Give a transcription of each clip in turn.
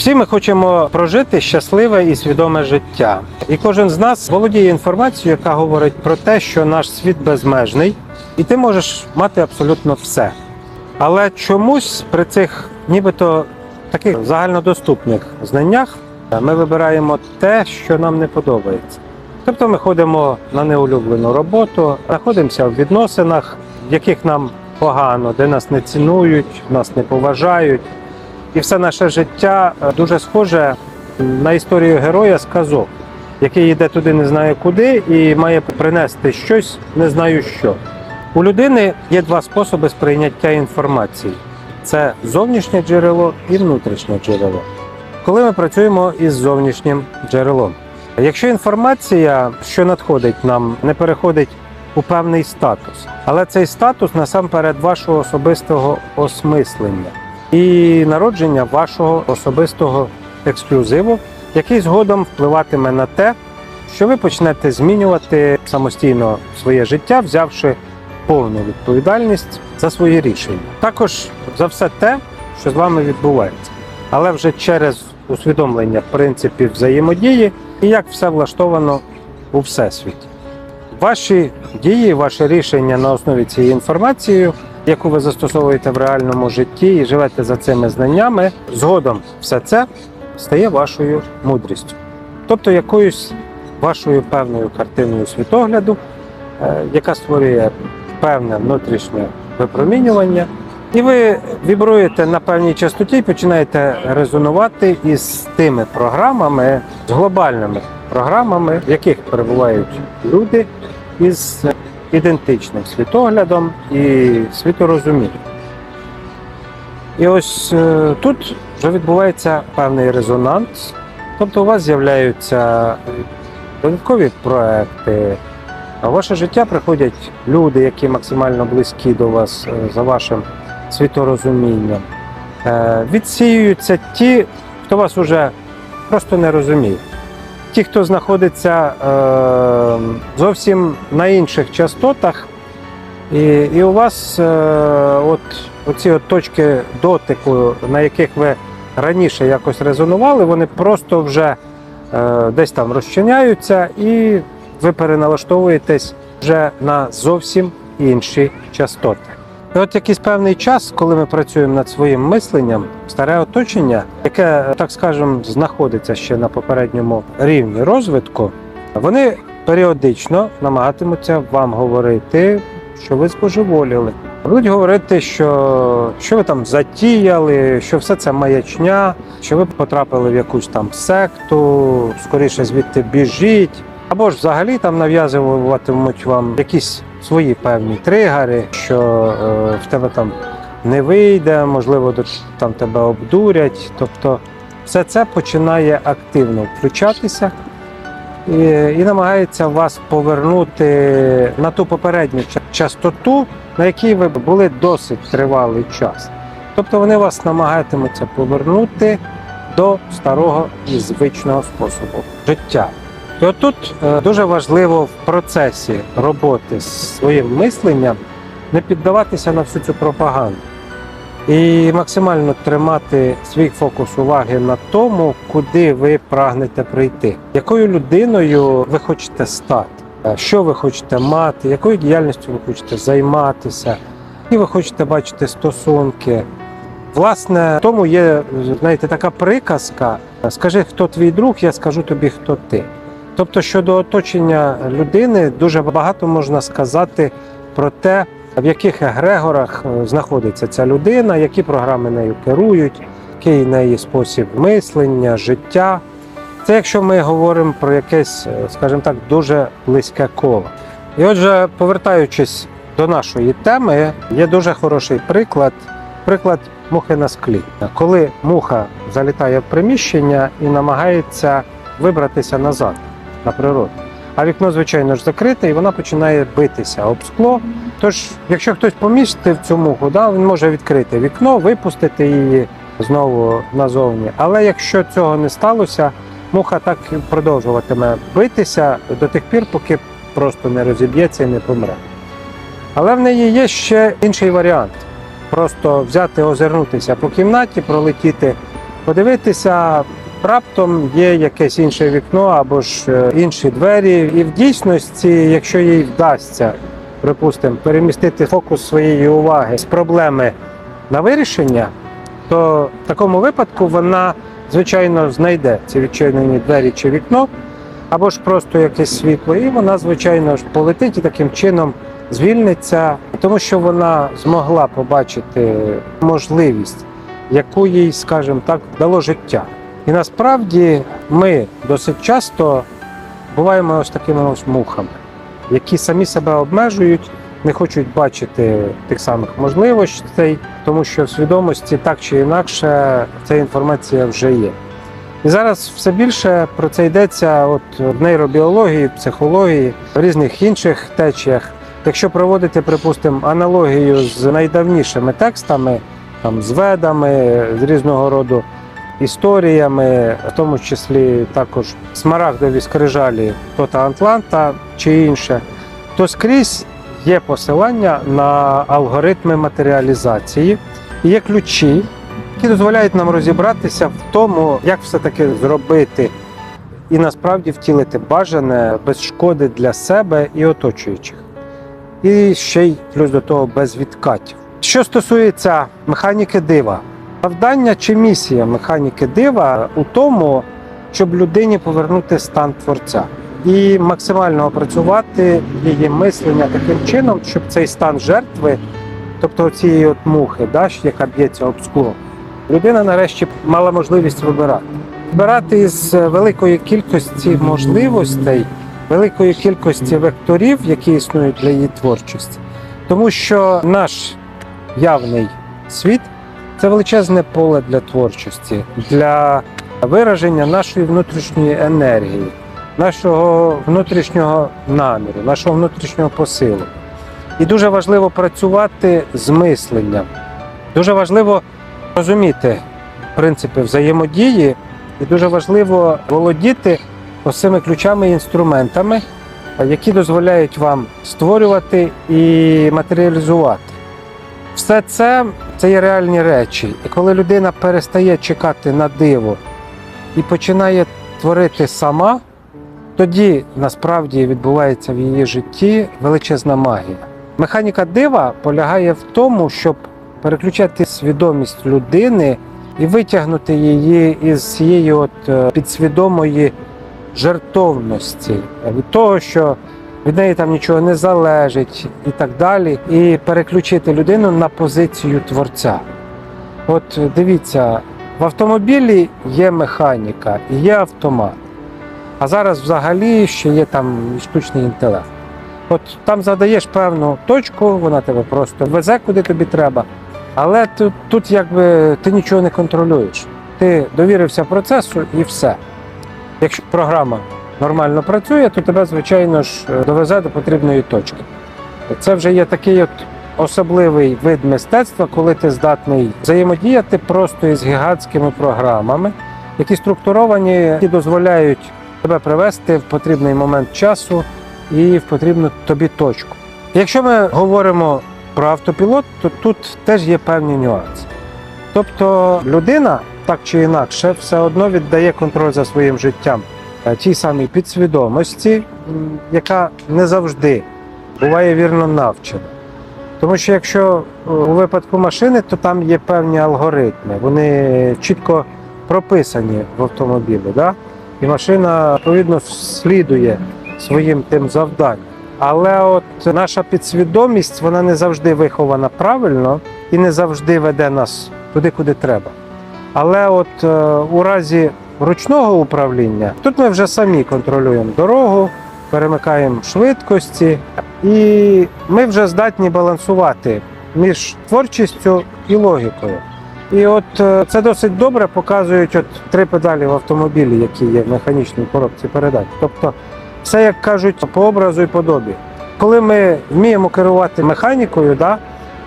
Всі ми хочемо прожити щасливе і свідоме життя. І кожен з нас володіє інформацією, яка говорить про те, що наш світ безмежний, і ти можеш мати абсолютно все. Але чомусь при цих нібито таких загальнодоступних знаннях ми вибираємо те, що нам не подобається. Тобто ми ходимо на неулюблену роботу, знаходимося в відносинах, в яких нам погано, де нас не цінують, нас не поважають. І все наше життя е, дуже схоже на історію героя з казок, який йде туди не знає куди і має принести щось, не знаю що. У людини є два способи сприйняття інформації: це зовнішнє джерело і внутрішнє джерело. Коли ми працюємо із зовнішнім джерелом. Якщо інформація, що надходить нам, не переходить у певний статус, але цей статус насамперед вашого особистого осмислення і народження вашого особистого ексклюзиву, який згодом впливатиме на те, що ви почнете змінювати самостійно своє життя, взявши повну відповідальність за свої рішення. Також за все те, що з вами відбувається, але вже через усвідомлення принципів взаємодії і як все влаштовано у всесвіті. Ваші дії, ваші рішення на основі цієї інформації, яку ви застосовуєте в реальному житті і живете за цими знаннями, згодом все це стає вашою мудрістю, тобто якоюсь вашою певною картиною світогляду, е, яка створює певне внутрішнє випромінювання, і ви вібруєте на певній частоті і починаєте резонувати із тими програмами, з глобальними програмами, в яких перебувають люди із ідентичним світоглядом і світорозумінням. І ось е, тут вже відбувається певний резонанс, тобто у вас з'являються додаткові проекти, а в ваше життя приходять люди, які максимально близькі до вас е, за вашим світорозумінням. Е, Відсіюються ті, хто вас уже просто не розуміє. Ті, хто знаходиться е, зовсім на інших частотах, і, і у вас е, от, оці от точки дотику, на яких ви раніше якось резонували, вони просто вже е, десь там розчиняються, і ви переналаштовуєтесь вже на зовсім інші частоти. І от якийсь певний час, коли ми працюємо над своїм мисленням, старе оточення, яке, так скажемо, знаходиться ще на попередньому рівні розвитку, вони періодично намагатимуться вам говорити, що ви збожеволіли. Будуть говорити, що, що ви там затіяли, що все це маячня, що ви потрапили в якусь там секту, скоріше звідти біжіть. Або ж взагалі там нав'язуватимуть вам якісь свої певні тригери, що е, в тебе там не вийде, можливо, до- там тебе обдурять. Тобто все це починає активно включатися і, і намагається вас повернути на ту попередню частоту, на якій ви були досить тривалий час. Тобто вони вас намагатимуться повернути до старого і звичного способу життя. І отут е, дуже важливо в процесі роботи з своїм мисленням не піддаватися на всю цю пропаганду і максимально тримати свій фокус уваги на тому, куди ви прагнете прийти, якою людиною ви хочете стати, е, що ви хочете мати, якою діяльністю ви хочете займатися, які ви хочете бачити стосунки. Власне, тому є знаєте, така приказка: скажи, хто твій друг, я скажу тобі, хто ти. Тобто щодо оточення людини дуже багато можна сказати про те, в яких егрегорах е, знаходиться ця людина, які програми нею керують, який неї спосіб мислення, життя. Це якщо ми говоримо про якесь, е, скажімо так, дуже близьке коло. І отже, повертаючись до нашої теми, є дуже хороший приклад, приклад мухи на склі. Коли муха залітає в приміщення і намагається вибратися назад на природу. А вікно, звичайно ж, закрите, і вона починає битися об скло. Тож, якщо хтось помістив цю муху, да, він може відкрити вікно, випустити її знову назовні. Але якщо цього не сталося, муха так продовжуватиме битися до тих пір, поки просто не розіб'ється і не помре. Але в неї є ще інший варіант: просто взяти, озирнутися по кімнаті, пролетіти подивитися, раптом є якесь інше вікно або ж е, інші двері. І в дійсності, якщо їй вдасться, припустимо, перемістити фокус своєї уваги з проблеми на вирішення, то в такому випадку вона, звичайно, знайде ці відчинені двері чи вікно, або ж просто якесь світло, і вона, звичайно ж, полетить і таким чином звільниться, тому що вона змогла побачити можливість, яку їй, скажімо так, дало життя. І насправді ми досить часто буваємо ось такими ось мухами, які самі себе обмежують, не хочуть бачити тих самих можливостей, тому що в свідомості так чи інакше ця інформація вже є. І зараз все більше про це йдеться от в нейробіології, психології, в різних інших течіях. Якщо проводити, припустимо, аналогію з найдавнішими текстами, там, з ведами, з різного роду історіями, в тому числі також смарагдові скрижалі Тота Атланта чи інше, то скрізь є посилання на алгоритми матеріалізації, є ключі, які дозволяють нам розібратися в тому, як все-таки зробити і насправді втілити бажане без шкоди для себе і оточуючих. І ще й плюс до того без відкатів. Що стосується механіки дива, завдання чи місія механіки дива у тому, щоб людині повернути стан творця і максимально опрацювати її мислення таким чином, щоб цей стан жертви, тобто цієї от мухи, да, яка б'ється об скло, людина нарешті мала можливість вибирати. Вибирати із великої кількості можливостей, великої кількості векторів, які існують для її творчості. Тому що наш явний світ це величезне поле для творчості, для вираження нашої внутрішньої енергії, нашого внутрішнього наміру, нашого внутрішнього посилу. І дуже важливо працювати з мисленням. Дуже важливо розуміти принципи взаємодії, і дуже важливо володіти цими ключами і інструментами, які дозволяють вам створювати і матеріалізувати. Все це це є реальні речі. І коли людина перестає чекати на диво і починає творити сама, тоді насправді відбувається в її житті величезна магія. Механіка дива полягає в тому, щоб переключати свідомість людини і витягнути її із цієї от е, підсвідомої жертовності від того, що від неї там нічого не залежить і так далі, і переключити людину на позицію творця. От дивіться, в автомобілі є механіка і є автомат. А зараз взагалі ще є там штучний інтелект. От там задаєш певну точку, вона тебе просто везе, куди тобі треба. Але тут, тут якби ти нічого не контролюєш. Ти довірився процесу і все. Якщо програма нормально працює, то тебе, звичайно ж, довезе до потрібної точки. Це вже є такий от особливий вид мистецтва, коли ти здатний взаємодіяти просто із гігантськими програмами, які структуровані, які дозволяють тебе привести в потрібний момент часу і в потрібну тобі точку. Якщо ми говоримо про автопілот, то тут теж є певні нюанси. Тобто людина так чи інакше все одно віддає контроль за своїм життям е, тій самій підсвідомості, яка не завжди буває вірно навчена. Тому що якщо е, у випадку машини, то там є певні алгоритми, вони чітко прописані в автомобілі. Да? І машина відповідно слідує своїм тим завданням. Але от наша підсвідомість вона не завжди вихована правильно і не завжди веде нас туди, куди треба. Але от е, у разі ручного управління тут ми вже самі контролюємо дорогу, перемикаємо швидкості, і ми вже здатні балансувати між творчістю і логікою. І от е, це досить добре показують от три педалі в автомобілі, які є в механічній коробці передач. Тобто, все як кажуть, по образу і подобі. Коли ми вміємо керувати механікою, да,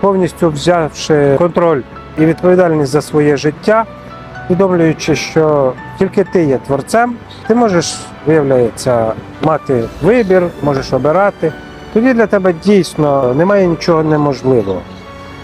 повністю взявши контроль і відповідальність за своє життя, усвідомлюючи, що тільки ти є творцем, ти можеш, виявляється, мати вибір, можеш обирати. Тоді для тебе дійсно немає нічого неможливого.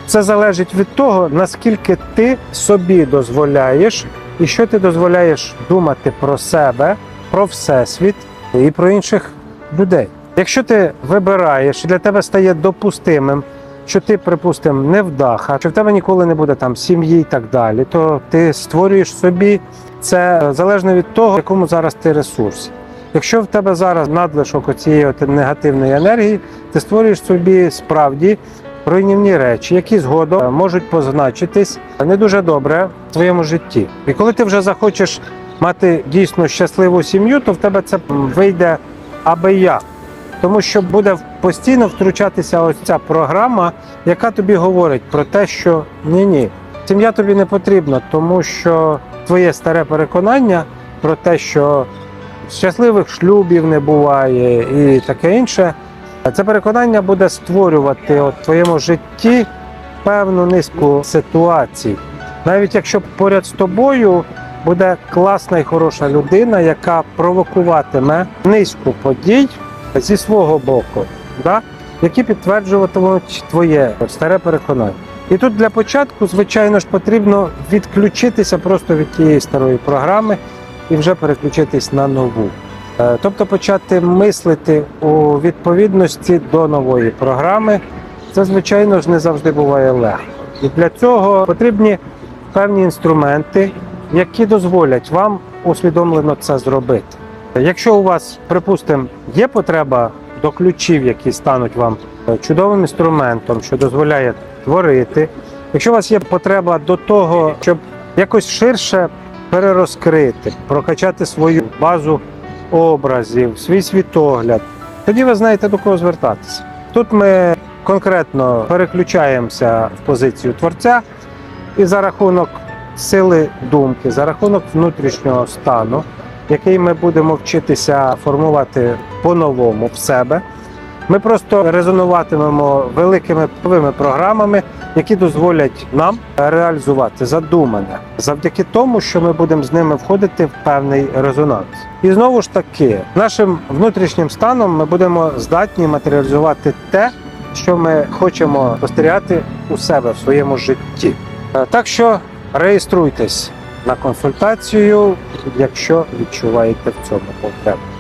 Це залежить від того, наскільки ти собі дозволяєш і що ти дозволяєш думати про себе, про всесвіт і про інших людей. Якщо ти вибираєш, і для тебе стає допустимим, що ти, припустимо, невдаха, що в тебе ніколи не буде там сім'ї і так далі, то ти створюєш собі це залежно від того, в якому зараз ти ресурсі. Якщо в тебе зараз надлишок цієї негативної енергії, ти створюєш собі справді руйнівні речі, які згодом можуть позначитись не дуже добре в твоєму житті. І коли ти вже захочеш мати дійсно щасливу сім'ю, то в тебе це вийде аби як. Тому що буде постійно втручатися ось ця програма, яка тобі говорить про те, що ні-ні, сім'я тобі не потрібна, тому що твоє старе переконання про те, що щасливих шлюбів не буває і таке інше. Це переконання буде створювати в твоєму житті певну низку ситуацій. Навіть якщо поряд з тобою буде класна і хороша людина, яка провокуватиме низку подій зі свого боку, да? які підтверджуватимуть твоє старе переконання. І тут для початку, звичайно ж, потрібно відключитися просто від тієї старої програми і вже переключитись на нову. Е, Тобто почати мислити у відповідності до нової програми. Це, звичайно ж, не завжди буває легко. І для цього потрібні певні інструменти, які дозволять вам усвідомлено це зробити. Якщо у вас, припустимо, є потреба до ключів, які стануть вам е, чудовим інструментом, що дозволяє творити, якщо у вас є потреба до того, щоб якось ширше перерозкрити, прокачати свою базу образів, свій світогляд, тоді ви знаєте до кого звертатися. Тут ми конкретно переключаємося в позицію творця, і за рахунок сили думки, за рахунок внутрішнього стану, який ми будемо вчитися формувати по-новому в себе. Ми просто резонуватимемо великими новими програмами, які дозволять нам реалізувати задумане завдяки тому, що ми будемо з ними входити в певний резонанс. І знову ж таки, нашим внутрішнім станом ми будемо здатні матеріалізувати те, що ми хочемо спостерігати у себе в своєму житті. Е, Так що реєструйтесь на консультацію, якщо відчуваєте в цьому потребу.